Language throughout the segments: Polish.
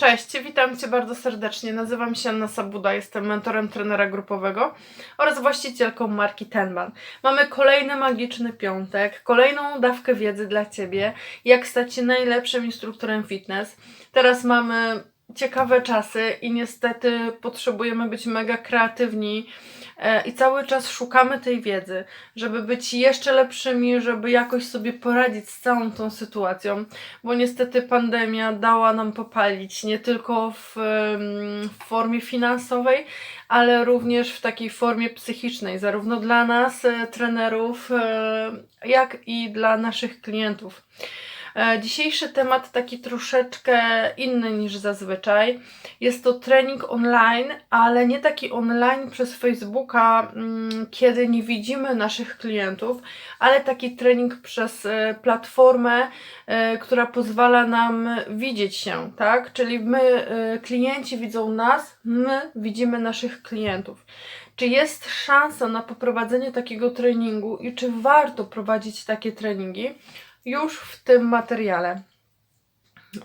Cześć, witam Cię bardzo serdecznie. Nazywam się Anna Sabuda, jestem mentorem trenera grupowego oraz właścicielką marki Tenban. Mamy kolejny magiczny piątek, kolejną dawkę wiedzy dla Ciebie, jak stać się najlepszym instruktorem fitness. Teraz mamy ciekawe czasy i niestety potrzebujemy być mega kreatywni i cały czas szukamy tej wiedzy, żeby być jeszcze lepszymi, żeby jakoś sobie poradzić z całą tą sytuacją bo niestety pandemia dała nam popalić nie tylko w, w formie finansowej, ale również w takiej formie psychicznej, zarówno dla nas, e, trenerów, e, jak i dla naszych klientów. E, Dzisiejszy temat taki troszeczkę inny niż zazwyczaj. Jest to trening online, ale nie taki online przez Facebooka, mm, kiedy nie widzimy naszych klientów, ale taki trening przez e, platformę, e, która pozwala nam widzieć się, tak? Czyli my, klienci widzą nas, my widzimy naszych klientów. Czy jest szansa na poprowadzenie takiego treningu i czy warto prowadzić takie treningi? Już w tym materiale.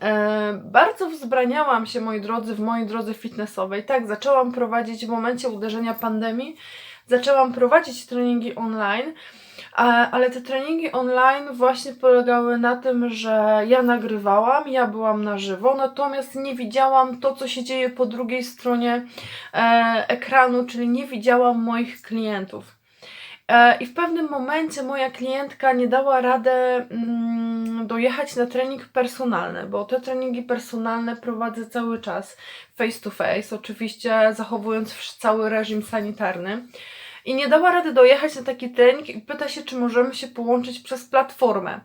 E, bardzo wzbraniałam się, moi drodzy, w mojej drodze fitnessowej. Tak, zaczęłam prowadzić w momencie uderzenia pandemii. Zaczęłam prowadzić treningi online, ale te treningi online właśnie polegały na tym, że ja nagrywałam, ja byłam na żywo, natomiast nie widziałam to, co się dzieje po drugiej stronie e, ekranu, czyli nie widziałam moich klientów. E, I w pewnym momencie moja klientka nie dała radę mm, dojechać na trening personalny, bo te treningi personalne prowadzę cały czas face to face, oczywiście zachowując cały reżim sanitarny. I nie dała rady dojechać na taki trening i pyta się, czy możemy się połączyć przez platformę.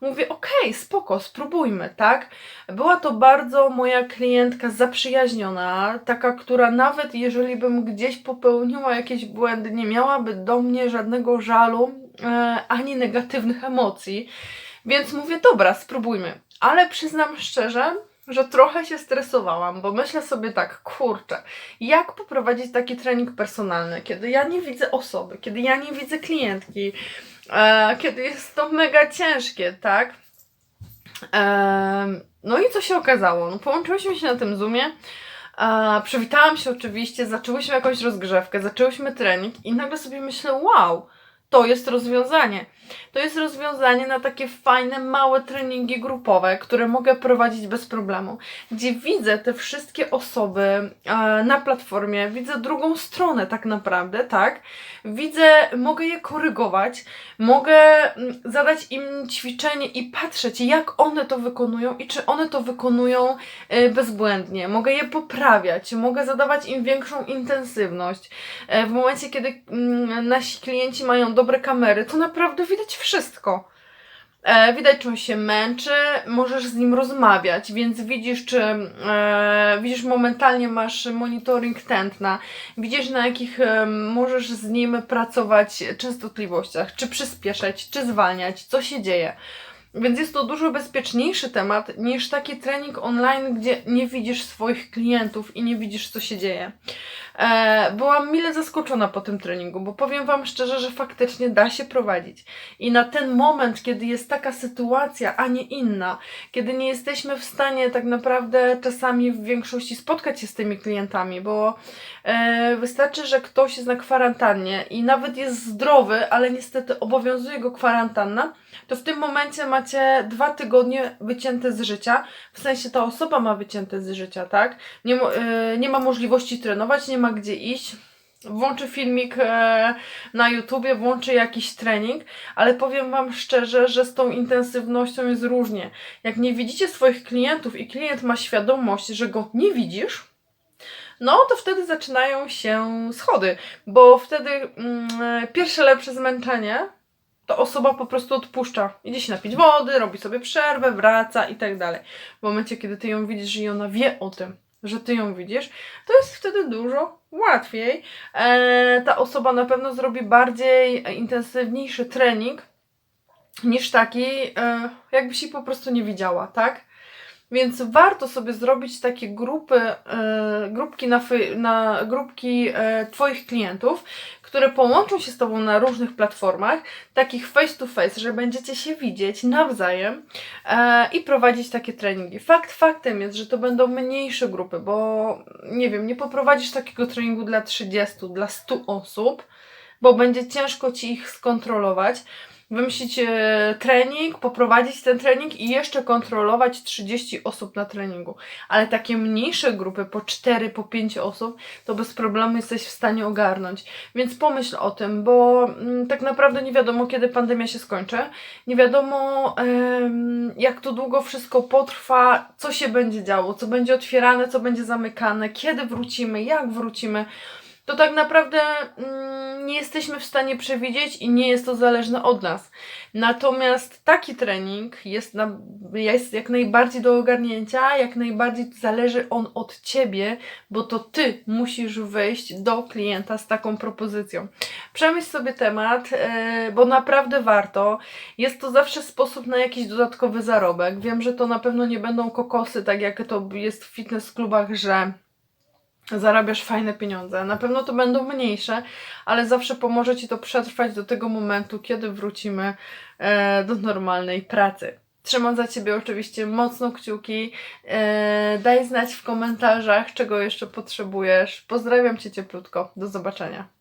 Mówię, okej, spoko, spróbujmy, tak? Była to bardzo moja klientka zaprzyjaźniona, taka, która nawet jeżeli bym gdzieś popełniła jakieś błędy, nie miałaby do mnie żadnego żalu e, ani negatywnych emocji. Więc mówię, dobra, spróbujmy. Ale przyznam szczerze, że trochę się stresowałam, bo myślę sobie tak, kurczę, jak poprowadzić taki trening personalny, kiedy ja nie widzę osoby, kiedy ja nie widzę klientki, kiedy jest to mega ciężkie, tak? Em, no i co się okazało? No, połączyłyśmy się na tym Zoomie. E, przywitałam się oczywiście, zaczęłyśmy jakąś rozgrzewkę, zaczęłyśmy trening i nagle sobie myślę, wow, to jest rozwiązanie. To jest rozwiązanie na takie fajne, małe treningi grupowe, które mogę prowadzić bez problemu, gdzie widzę te wszystkie osoby e, na platformie, widzę drugą stronę tak naprawdę, tak? Widzę, mogę je korygować, mogę mm, zadać im ćwiczenie i patrzeć, jak one to wykonują i czy one to wykonują e, bezbłędnie. Mogę je poprawiać, mogę zadawać im większą intensywność. E, W momencie, kiedy mm, nasi klienci mają dobre kamery, to naprawdę widać wszystko. E, widać, czy on się męczy, możesz z nim rozmawiać, więc widzisz, czy e, widzisz momentalnie masz monitoring tętna, widzisz na jakich e, możesz z nim pracować częstotliwościach, czy przyspieszać, czy zwalniać, co się dzieje. Więc jest to dużo bezpieczniejszy temat niż taki trening online, gdzie nie widzisz swoich klientów i nie widzisz, co się dzieje. E, byłam mile zaskoczona po tym treningu, bo powiem Wam szczerze, że faktycznie da się prowadzić. I na ten moment, kiedy jest taka sytuacja, a nie inna, kiedy nie jesteśmy w stanie tak naprawdę czasami w większości spotkać się z tymi klientami, bo e, wystarczy, że ktoś jest na kwarantannie i nawet jest zdrowy, ale niestety obowiązuje go kwarantanna, to w tym momencie macie dwa tygodnie wycięte z życia. W sensie ta osoba ma wycięte z życia, tak? Nie, e, nie ma możliwości trenować, nie ma gdzie iść. Włączy filmik e, na YouTubie, włączy jakiś trening, ale powiem Wam szczerze, że z tą intensywnością jest różnie. Jak nie widzicie swoich klientów i klient ma świadomość, że go nie widzisz, no to wtedy zaczynają się schody, bo wtedy mm, e, pierwsze lepsze zmęczenie to osoba po prostu odpuszcza. Idzie się napić wody, robi sobie przerwę, wraca i tak dalej. W momencie, kiedy ty ją widzisz i ona wie o tym, że ty ją widzisz, to jest wtedy dużo łatwiej. E, ta osoba na pewno zrobi bardziej intensywniejszy trening niż taki, e, jakby się po prostu nie widziała, tak? Więc warto sobie zrobić takie grupy, e, grupki, na, na grupki e, Twoich klientów, które połączą się z Tobą na różnych platformach, takich face to face, że będziecie się widzieć nawzajem e, i prowadzić takie treningi. Fakt faktem jest, że to będą mniejsze grupy, bo nie wiem, nie poprowadzisz takiego treningu dla 30, dla 100 osób, bo będzie ciężko Ci ich skontrolować wymyślić e, trening, poprowadzić ten trening i jeszcze kontrolować 30 osób na treningu. Ale takie mniejsze grupy, po 4, po 5 osób, to bez problemu jesteś w stanie ogarnąć. Więc pomyśl o tym, bo mm, tak naprawdę nie wiadomo, kiedy pandemia się skończy. Nie wiadomo, jak to długo wszystko potrwa, co się będzie działo, co będzie otwierane, co będzie zamykane, kiedy wrócimy, jak wrócimy to tak naprawdę mm, nie jesteśmy w stanie przewidzieć i nie jest to zależne od nas. Natomiast taki trening jest, na, jest jak najbardziej do ogarnięcia, jak najbardziej zależy on od ciebie, bo to ty musisz wyjść do klienta z taką propozycją. Przemyśl sobie temat, e, bo naprawdę warto. Jest to zawsze sposób na jakiś dodatkowy zarobek. Wiem, że to na pewno nie będą kokosy, tak jak to jest w fitness klubach, że zarabiasz fajne pieniądze. Na pewno to będą mniejsze, ale zawsze pomoże Ci to przetrwać do tego momentu, kiedy wrócimy e, do normalnej pracy. Trzymam za Ciebie oczywiście mocno kciuki. E, daj znać w komentarzach, czego jeszcze potrzebujesz. Pozdrawiam Cię cieplutko. Do zobaczenia.